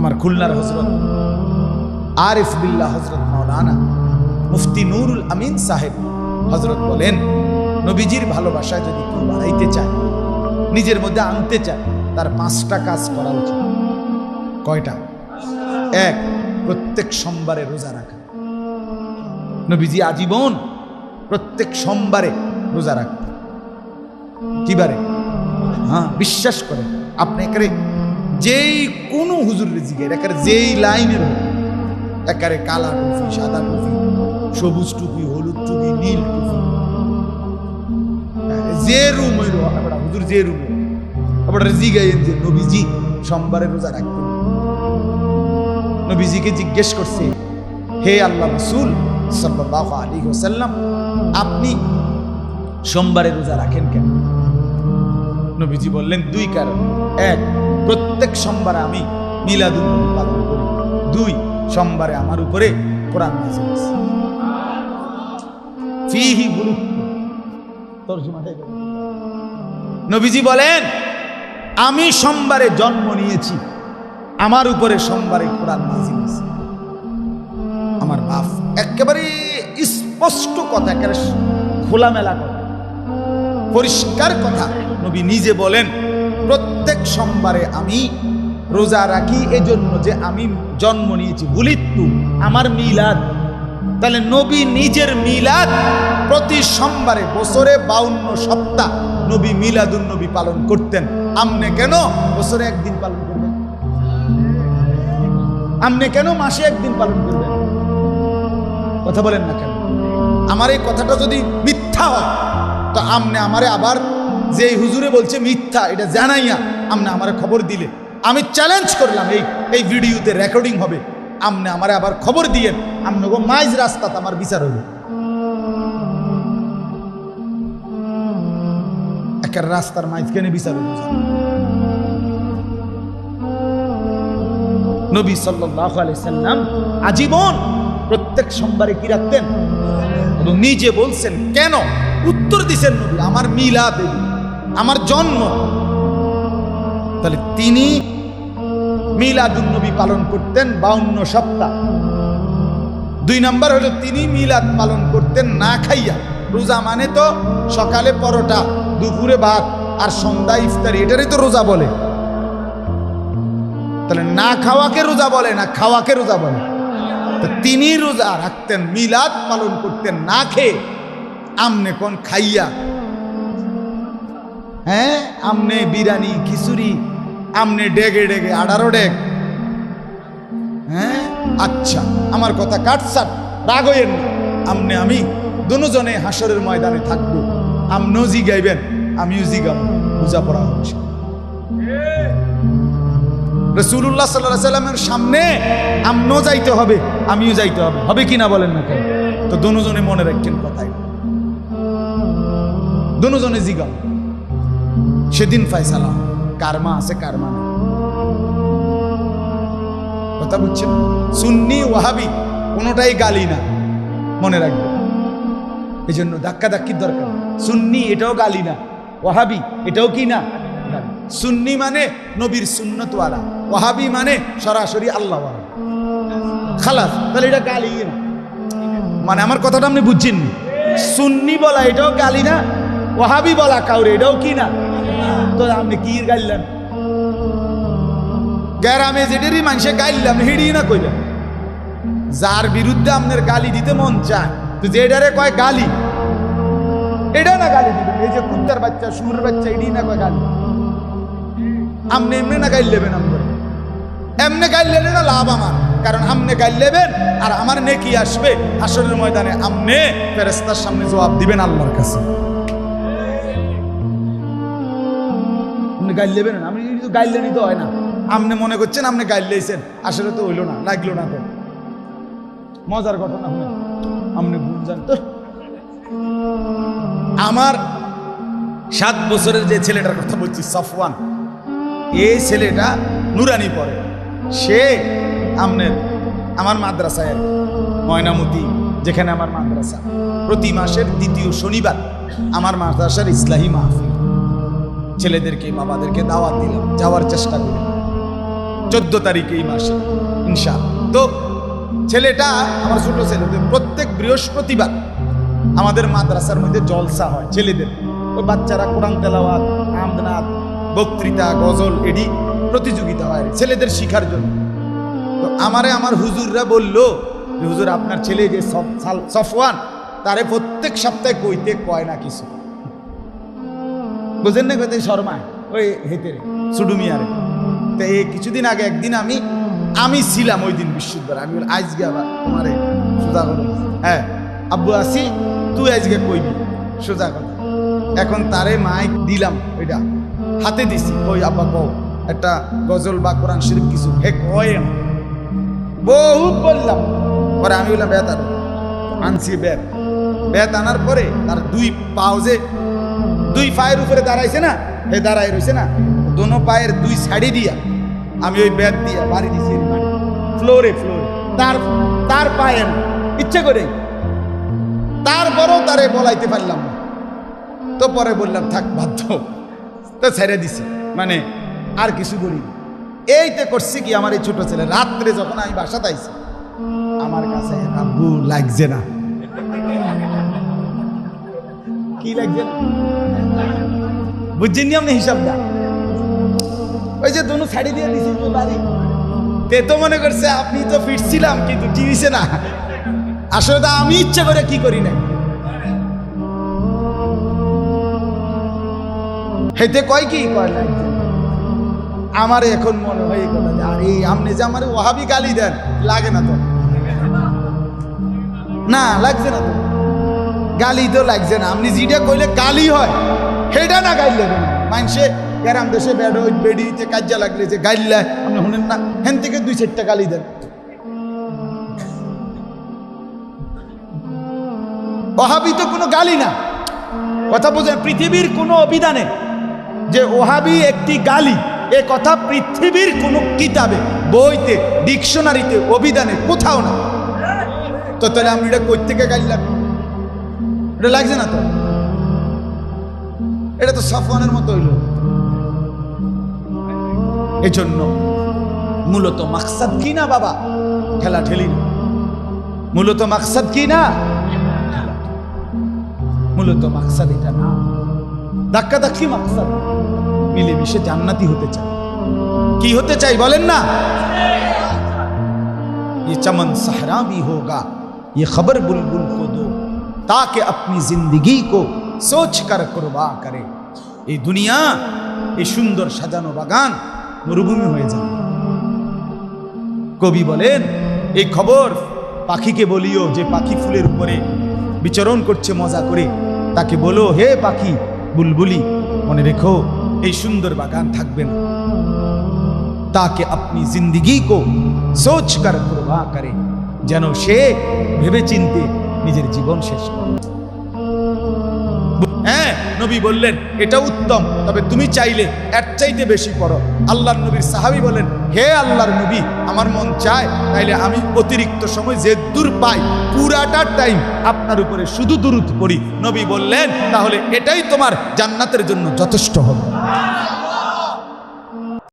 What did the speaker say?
আমার খুলনার হজরত আরিফ বিল্লাহ হজরত মৌলানা মুফতি নুরুল আমিন সাহেব হজরত বলেন, নবীজির ভালোবাসায় যদি কেউ বাড়াইতে চায়, নিজের মধ্যে আনতে চায়, তার পাঁচটা কাজ করা উচিত। কয়টা? এক, প্রত্যেক সোমবারে রোজা রাখা। নবীজি আজীবন প্রত্যেক সোমবারে রোজা রাখতেন কিবারে হ্যাঁ বিশ্বাস করে আপনি একারে যেই কোনো হুজুর জিগের একারে যেই লাইনের একারে কালা টুপি সাদা টুপি সবুজ টুপি হলুদ টুপি নীল টুপি। হ্যাঁ, যে রুম হইল হুজুর যে রুম আমরা জিগাইন যে নবীজি সোমবারে রোজা রাখতেন। নবীজিকে জিজ্ঞেস করছে হে আল্লাহ রসুল সাল্লাল্লাহু আলাইহি ওয়াসাল্লাম আপনি সোমবারে রোজা রাখেন কেন? নবীজি বললেন দুই কারণ। এক প্রত্যেক সোমবারে আমি মিলাদুল পালন করি। দুই সোমবারে আমার উপরে কোরআন নবীজি বলেন, আমি সোমবারে জন্ম নিয়েছি, আমার উপরে সোমবারে কোরআন নাজিল। আমার বাপ একেবারে স্পষ্ট কথা, একেবারে খোলামেলা কথা, পরিষ্কার কথা নবী নিজে বলেন প্রত্যেক সোমবারে আমি রোজা রাখি, এজন্য যে আমি জন্ম নিয়েছি। বুলিত্তু আমার মিলাদ। তাহলে নবী নিজের মিলাদ প্রতি সোমবারে বছরে বাউন্ন সপ্তাহ নবী মিলাদুন নবী পালন করতেন। আমনে কেন বছরে একদিন পালন করবেন? আমনে কেন মাসে একদিন পালন করবেন? কথা বলেন না কেন? আমার এই কথাটা যদি মিথ্যা হয়, তো আমনে আমারে আবার যে হুজুরে বলছে মিথ্যা, এটা জানাইয়া আমনে আমারে খবর দিলে। আমি চ্যালেঞ্জ করলাম, এই এই ভিডিওতে রেকর্ডিং হবে। আমনে আমারে আবার খবর দিয়েন। আমনে গো মাইজ রাস্তাতে আমার বিচার হইল। একের রাস্তার মাইজখানে বিচার হইল? নবী আলাইহি সাল্লাম আজীবন প্রত্যেক সোমবারে কি রাখতেন? এবং নিজে বলছেন, কেন? উত্তর দিছেন নবী, আমার মিলাদ আমার জন্ম। তাহলে তিনি মিলাদুন নবী পালন করতেন বাউন্ন সপ্তাহ। দুই নম্বর হলো তিনি মিলাদ পালন করতেন না খাইয়া। রোজা মানে তো সকালে পরোটা, দুপুরে ভাত আর সন্ধ্যা ইফতারি, এটারই তো রোজা বলে। তাহলে না খাওয়াকে রোজা বলে না খাওয়াকে রোজা বলে। তো তিনি রোজা রাখতেন, মিলাদ পালন করতেন না খেয়ে। আমনে কোন খাইয়া হ্যাঁ? আমনে বিরিয়ানি, খিচুড়ি, আমনে ডেগে ডেগে আঠারো ডেগ হ্যাঁ? আচ্ছা আমার কথা কাটসাট রাগ আমনে আমি দুজনে হাসরের ময়দানে থাকব। আমনও জিগাইবেন আমিও জিগাম পূজা পড়া হবে রসুল্লাহ সাল্লাহ সাল্লামের সামনে আমনও যাইতে হবে, আমিও যাইতে হবে। হবে কি না বলেন না কেন? তো দুজনে মনে রাখছেন কথাই দুজনে জিগাম সেদিন ফাইসালা, কারমা আছে, কারমা নেই। কথা বুঝছেন? সুন্নি, ওয়াহাবি, কোনোটাই গালি না, মনে রাখবে। এই জন্য ধাক্কা ধাক্কির দরকার। সুন্নি, এটাও গালি না। ওয়াহাবি, এটাও কি না? সুন্নি মানে নবীর সুন্নতওয়ালা। ওয়াহাবি মানে সরাসরি আল্লাহ খালাস, তাহলে এটা গালি না। মানে আমার কথাটা আপনি বুঝছেন সুন্নি বলা এটাও গালি না, ওয়াহাবি বলা কাউরে এটাও কি না? তো আপনি কি গাইলেন গ্যারামে যেটারই মানুষে গাইলাম হিড়ি না কইলেন যার বিরুদ্ধে আপনার গালি দিতে মন চায় তো যেটারে কয় গালি এটা না গালি দিবেন এই যে কুত্তার বাচ্চা শুয়োরের বাচ্চা এডি না কয় গালি আপনি এমনি না গাইল লেবেন আমরা এমনি গাইল লেলে না লাভ আমার কারণ আমনে গাইল লেবেন আর আমার নেকি আসবে আসরের ময়দানে আমনে ফেরেস্তার সামনে জবাব দিবেন আল্লাহর কাছে গাইল লেবেন না, আমি কিন্তু গাইলে নিতে হয় না। আপনি মনে করছেন আপনি গাইল লেছেন আসলে তো হইল না, লাগল না তো। মজার ঘটনা হলো, আপনি বুঝছেন তো আমার সাত বছরের যে ছেলেটার কথা বলছি, সফওয়ান, এই ছেলেটা নুরানি পড়ে সে আমনের আমার মাদ্রাসায় ময়নামতি, যেখানে আমার মাদ্রাসা। প্রতি মাসের দ্বিতীয় শনিবার আমার মাদ্রাসার ইসলাহী মাহফিল। ছেলেদেরকে, বাবাদেরকে দাওয়াত দিলাম, যাওয়ার চেষ্টা করি চোদ্দ তারিখ এই মাসে ইনশা তো ছেলেটা, আমার ছোট ছেলে প্রত্যেক বৃহস্পতিবার আমাদের মাদ্রাসার মধ্যে জলসা হয় ছেলেদের। ওই বাচ্চারা কোরআন তেলাওয়াত আমদনাথ বক্তৃতা, গজল এডি প্রতিযোগিতা হয় ছেলেদের শিখার জন্য। তো আমারে আমার হুজুররা বলল, হুজুর, আপনার ছেলে যে সফওয়ান, তারে প্রত্যেক সপ্তাহে কইতে কয় না কিছু? বুঝেন না কইতে শর্মায় ওই হেতেরে সুডুমিয়ারে। তো এই কিছুদিন আগে একদিন আমি আমি ছিলাম ওই দিন বিশ্ববিদ্যালয় আমি আজকে আবার তোমারে সোজা কথা হ্যাঁ আব্বু আসি, তুই আজকে কইবি, সোজা কথা এখন তারে মাইক দিলাম ওইটা, হাতে দিছি। ওই আব্বা কও, একটা গজল বা কোরআন শরীফ কিছু হে কয়। বহুত বললাম। পরে আমি বললাম বেত আনো আনছি বেত। বেত আনার পরে তার দুই পাও যে দুই পায়ের উপরে দাঁড়াইছে না এ দাঁড়াই রয়েছে না। দোনো পায়ের দুই সাইডে দিয়া আমি ওই বেত দিয়া বাড়ি দিছি ফ্লোরে ফ্লোরে। তার তার পায়ে ইচ্ছে করে। তারপরও তারে বলাইতে পারলাম না। তো পরে বললাম, থাক, বাধ্য তো ছেড়ে দিছি। মানে আর কিছু বলি এইতে করছি কি, আমার এই ছোট ছেলে, রাত্রে যখন আমি বাসাতে আইছি আমার কাছে আব্বু লাগছে না। কি লাগছে? না? বুঝছেন নি আপনি হিসাবটা? ওই যে দোনো ছাড়ি দিয়ে দিছি বাড়ি। তে তো মনে করছে আপনি তো ফিরছিলাম কিন্তু টিভিছে না। আসলে তো আমি ইচ্ছে করে কি করি না হেতে কয় কি কয় লাগছে আমার এখন মনে হয় এই কথা আরে, আপনি যে আমার ওহাবি গালি দেন, লাগে না তো। না, লাগছে না তো। গালি তো লাগছে না। আপনি যেটা কইলে গালি হয়। সেটা না গাইলে মানুষে গ্রাম দেশে বেড বেডিতে কাজা লাগলে যে গাইলে, আপনি শুনেন না? হেন থেকে দুই চারটা গালি দেন। ওহাবি তো কোনো গালি না। কথা বোঝেন, পৃথিবীর কোনো অভিধানে যে ওহাবি একটি গালি, এ কথা পৃথিবীর কোনো কিতাবে, বইতে, ডিকশনারিতে, অভিধানে কোথাও না। তো তাহলে আমি এটা কই থেকে গাইলাম এটা লাগছে না তো? এটা তো সফওয়ানের মতো হইল এই জন্য মূলত মাকসাদ কি না বাবা ঠেলা ঠেলি না মূলত মাকসাদ কি না মূলত মাকসাদ এটা না ধাক্কা ধাক্কি মাকসাদ মিলেমিশে জান্নাতি হতে চাই কি হতে চাই বলেন না ये चमन सहरा भी होगा ये खबर बुलबुल को दो ताकि अपनी जिंदगी को সোচ কার করবা আকারে এই দুনিয়া, এই সুন্দর সাজানো বাগান মরুভূমি হয়ে যাবে। কবি বলেন, এই খবর পাখিকে বলিও যে পাখি ফুলের উপরে বিচরণ করছে মজা করে। তাকে বলো, হে পাখি, বুলবুলি, মনে রেখো, এই সুন্দর বাগান থাকবে না। তাকে আপনি জিন্দিগি কো সোচ কর প্রবাহ করে, যেন সে ভেবে চিনতে নিজের জীবন শেষ করে। হ্যাঁ নবী বললেন, এটা উত্তম। তবে তুমি চাইলে এর চাইতে বেশি করো আল্লাহর নবীর সাহাবি বলেন হে আল্লাহর নবী, আমার মন চায়, তাইলে আমি অতিরিক্ত সময় যে দূর পাই, পুরাটা টাইম আপনার উপরে শুধু দূরত পড়ি। নবী বললেন, তাহলে এটাই তোমার জান্নাতের জন্য যথেষ্ট হবে।